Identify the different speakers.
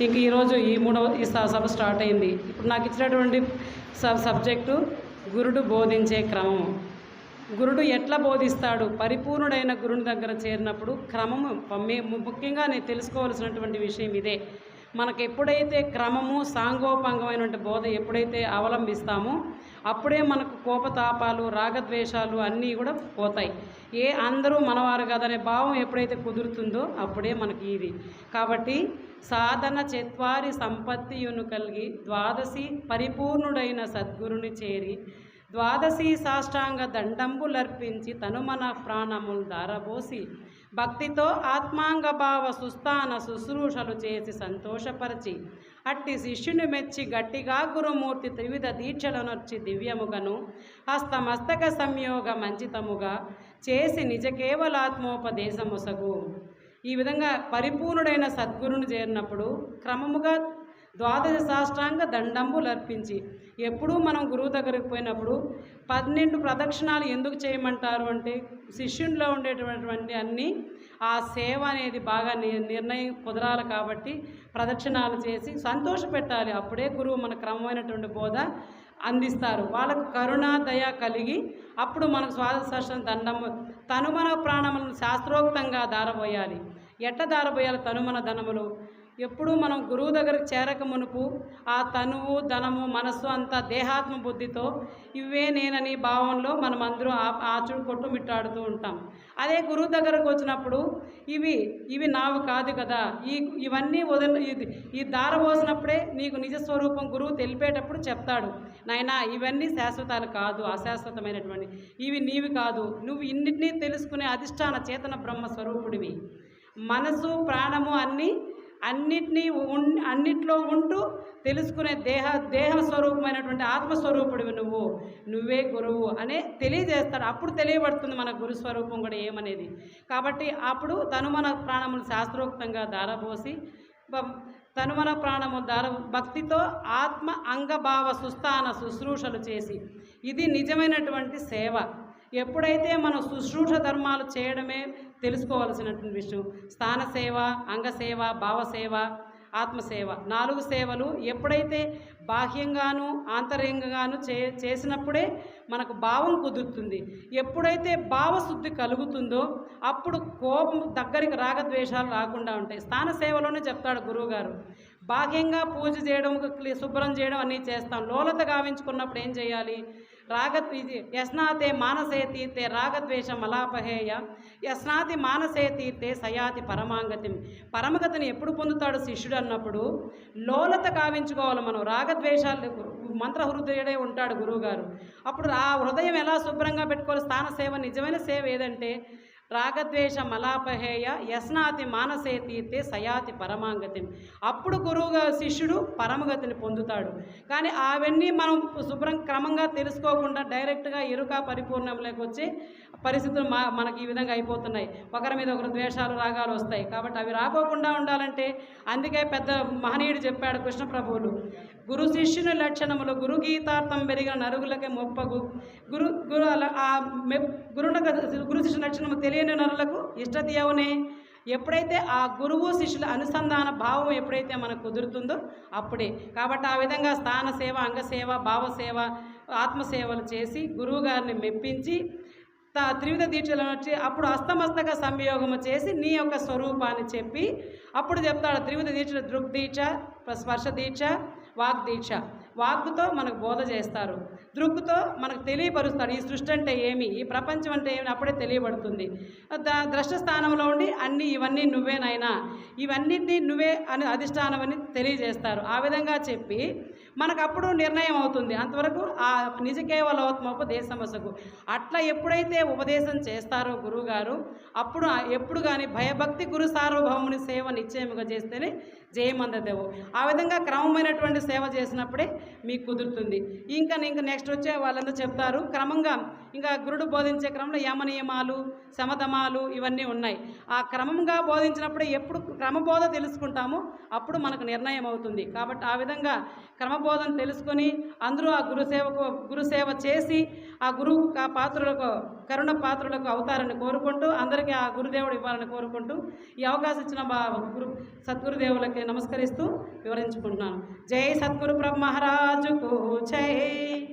Speaker 1: ఇంక ఈరోజు ఈ మూడవ ఈ స- సభ స్టార్ట్ అయింది. ఇప్పుడు నాకు ఇచ్చినటువంటి సబ్ సబ్జెక్టు గురుడు బోధించే క్రమం గురుడు ఎట్లా బోధిస్తాడు? పరిపూర్ణుడైన గురుని దగ్గర చేరినప్పుడు క్రమము ముఖ్యంగా నేను తెలుసుకోవాల్సినటువంటి విషయం ఇదే. మనకు ఎప్పుడైతే క్రమము సాంగోపాంగమైనటువంటి బోధ ఎప్పుడైతే అవలంబిస్తామో అప్పుడే మనకు కోపతాపాలు రాగద్వేషాలు అన్నీ కూడా పోతాయి. ఏ అందరూ మనవారు కాదనే భావం ఎప్పుడైతే కుదురుతుందో అప్పుడే మనకి ఇది. కాబట్టి సాధన చత్వారి సంపత్తియును కలిగి ద్వాదశి పరిపూర్ణుడైన సద్గురుని చేరి ద్వాదశి సాష్టాంగ దండంబులర్పించి తనుమన ప్రాణములు దారబోసి భక్తితో ఆత్మాంగ భావ సుస్థాన శుశ్రూషలు చేసి సంతోషపరచి అట్టి శిష్యుని మెచ్చి గట్టిగా గురుమూర్తి త్రివిధ దీక్షలనొచ్చి దివ్యముగను హస్తమస్తక సంయోగ మంచితముగా చేసి నిజ కేవలాత్మోపదేశముసగు ఈ విధంగా పరిపూర్ణుడైన సద్గురుని చేరినప్పుడు క్రమముగా ద్వాదశ సాష్టాంగ దండంబులు అర్పించి ఎప్పుడూ మనం గురువు దగ్గరికి పోయినప్పుడు పన్నెండు ప్రదక్షిణాలు ఎందుకు చేయమంటారు అంటే శిష్యునిలో ఉండేటటువంటి అన్నీ ఆ సేవ అనేది బాగా ని- నిర్ణయం కుదరాలి కాబట్టి ప్రదక్షిణాలు చేసి సంతోష పెట్టాలి. అప్పుడే గురువు మన క్రమమైనటువంటి బోధ అందిస్తారు. వాళ్ళకు కరుణ దయ కలిగి అప్పుడు మనకు స్వాదశాస్త్రం దండము తనుమన ప్రాణములను శాస్త్రోక్తంగా దారబోయాలి ఎట్ట దారబోయాలి తనుమన ధనములు? ఎప్పుడూ మనం గురువు దగ్గరకు చేరక మునుపు ఆ తనువు ధనము మనస్సు అంతా దేహాత్మ బుద్ధితో ఇవే నేనని భావంలో మనం అందరూ ఆ ఆచుడు కొట్టుమిట్టాడుతూ ఉంటాం. అదే గురువు దగ్గరకు వచ్చినప్పుడు ఇవి ఇవి నావు కాదు కదా. ఈ ఇవన్నీ వదిలి ఇది ఈ దార పోసినప్పుడే నీకు నిజ స్వరూపం గురువు తెలిపేటప్పుడు చెప్తాడు. నాయనా ఇవన్నీ శాశ్వతాలు కాదు అశాశ్వతమైనటువంటి. ఇవి నీవి కాదు. నువ్వు ఇన్నిటినీ తెలుసుకునే అధిష్టాన చేతన బ్రహ్మ స్వరూపుడివి. మనసు ప్రాణము అన్నీ అన్నిటినీ అన్నిట్లో ఉంటూ తెలుసుకునే దేహ దేహ స్వరూపమైనటువంటి ఆత్మస్వరూపుడివి నువ్వు. నువ్వే గురువు అనే తెలియజేస్తాడు. అప్పుడు తెలియబడుతుంది మన గురు స్వరూపం కూడా ఏమనేది. కాబట్టి అప్పుడు తను మన ప్రాణములు శాస్త్రోక్తంగా దారబోసి తను తనుమన ప్రాణము దార భక్తితో ఆత్మ అంగభావ సుస్థాన శుశ్రూషలు చేసి ఇది నిజమైనటువంటి సేవ. ఎప్పుడైతే మనం శుశ్రూష ధర్మాలు చేయడమే తెలుసుకోవాల్సినటువంటి విషయం. స్థాన సేవ అంగసేవ భావసేవ ఆత్మసేవ నాలుగు సేవలు ఎప్పుడైతే బాహ్యంగాను ఆంతర్యంగాను చే చేసినప్పుడే మనకు భావం కుదురుతుంది. ఎప్పుడైతే భావశుద్ధి కలుగుతుందో అప్పుడు కోపం దగ్గరికి రాగద్వేషాలు రాకుండా ఉంటాయి. స్థాన సేవలోనే చెప్తాడు గురువుగారు. బాహ్యంగా పూజ చేయడం శుభ్రం చేయడం అన్నీ చేస్తాం. లోలత గావించుకున్నప్పుడు ఏం చేయాలి? రాగ ఇది యస్నాతే మానసే తీర్తే రాగద్వేషం అలాపహేయ. యస్నాతి మానసే తీర్తే సయాతి పరమాంగతి. పరమగతిని ఎప్పుడు పొందుతాడు శిష్యుడు అన్నప్పుడు? లోలత కావించుకోవాలి మనం రాగద్వేషాలు మంత్ర హృదయుడే ఉంటాడు గురువుగారు. అప్పుడు ఆ హృదయం ఎలా శుభ్రంగా పెట్టుకోవాలి? స్థాన సేవ నిజమైన సేవ ఏదంటే రాగద్వేష మలాపహేయ యస్నాతి మానసే తీర్తే సయాతి పరమాంగతిని అప్పుడు గురువుగా శిష్యుడు పరమగతిని పొందుతాడు. కానీ అవన్నీ మనం శుభ్రం క్రమంగా తెలుసుకోకుండా డైరెక్ట్గా ఎరుక పరిపూర్ణంలోకి వచ్చి పరిస్థితులు మా మనకి ఈ విధంగా అయిపోతున్నాయి. ఒకరి మీద ఒకరు ద్వేషాలు రాగాలు వస్తాయి. కాబట్టి అవి రాకోకుండా ఉండాలంటే అందుకే పెద్ద మహనీయుడు చెప్పాడు కృష్ణ ప్రభువులు గురు శిష్యుని లక్షణములు గురు గీతార్థం పెరిగిన నరుగులకే మొప్పగు. గురు గురు ఆ మె గురు శిష్యు లక్షణము తెలియని నరులకు ఇష్టతీయవునే. ఎప్పుడైతే ఆ గురువు శిష్యుల అనుసంధాన భావం ఎప్పుడైతే మనకు కుదురుతుందో అప్పుడే. కాబట్టి ఆ విధంగా స్థాన సేవ అంగసేవ భావసేవ ఆత్మసేవలు చేసి గురువు గారిని మెప్పించి తా త్రివిధ దీక్షలను వచ్చి అప్పుడు అస్తమస్తక సంయోగము చేసి నీ యొక్క స్వరూపాన్ని చెప్పి అప్పుడు చెప్తాడు త్రివిధ దీక్ష దృగ్దీక్ష స్పర్శ దీక్ష వాక్ దీక్ష మనకు బోధ చేస్తారు. దృక్కుతో మనకు తెలియపరుస్తాడు ఈ సృష్టి అంటే ఏమి? ఈ ప్రపంచం అంటే ఏమి? అప్పుడే తెలియబడుతుంది. ద ద్రష్ట స్థానంలో ఉండి అన్నీ ఇవన్నీ నువ్వేనైనా ఇవన్నిటినీ నువ్వే అని అధిష్టానం అని తెలియజేస్తారు. ఆ విధంగా చెప్పి మనకు అప్పుడు నిర్ణయం అవుతుంది. అంతవరకు ఆ నిజ కేవలోత్మోపదేశమసకు అట్లా ఎప్పుడైతే ఉపదేశం చేస్తారో గురువుగారు అప్పుడు ఎప్పుడు కానీ భయభక్తి గురు సార్వభౌముని సేవ నిశ్చయముగా చేస్తేనే జయమందదేవు. ఆ విధంగా క్రమమైనటువంటి సేవ చేసినప్పుడే మీకు కుదురుతుంది. ఇంకా ఇంకా నెక్స్ట్ వచ్చే వాళ్ళందరూ చెప్తారు క్రమంగా ఇంకా గురుడు బోధించే క్రమంలో యమనియమాలు సమధమాలు ఇవన్నీ ఉన్నాయి. ఆ క్రమంగా బోధించినప్పుడే ఎప్పుడు క్రమబోధ తెలుసుకుంటామో అప్పుడు మనకు నిర్ణయం అవుతుంది. కాబట్టి ఆ విధంగా క్రమ క్రమబోధన తెలుసుకొని అందరూ ఆ గురుసేవకు గురుసేవ చేసి ఆ గురువు ఆ పాత్రులకు కరుణ పాత్రులకు అవుతారని కోరుకుంటూ అందరికీ ఆ గురుదేవుడు ఇవ్వాలని కోరుకుంటూ ఈ అవకాశం ఇచ్చిన బా గురు సద్గురుదేవులకి నమస్కరిస్తూ వివరించుకుంటున్నాను. జై సద్గురు బ్రహ్మ జై.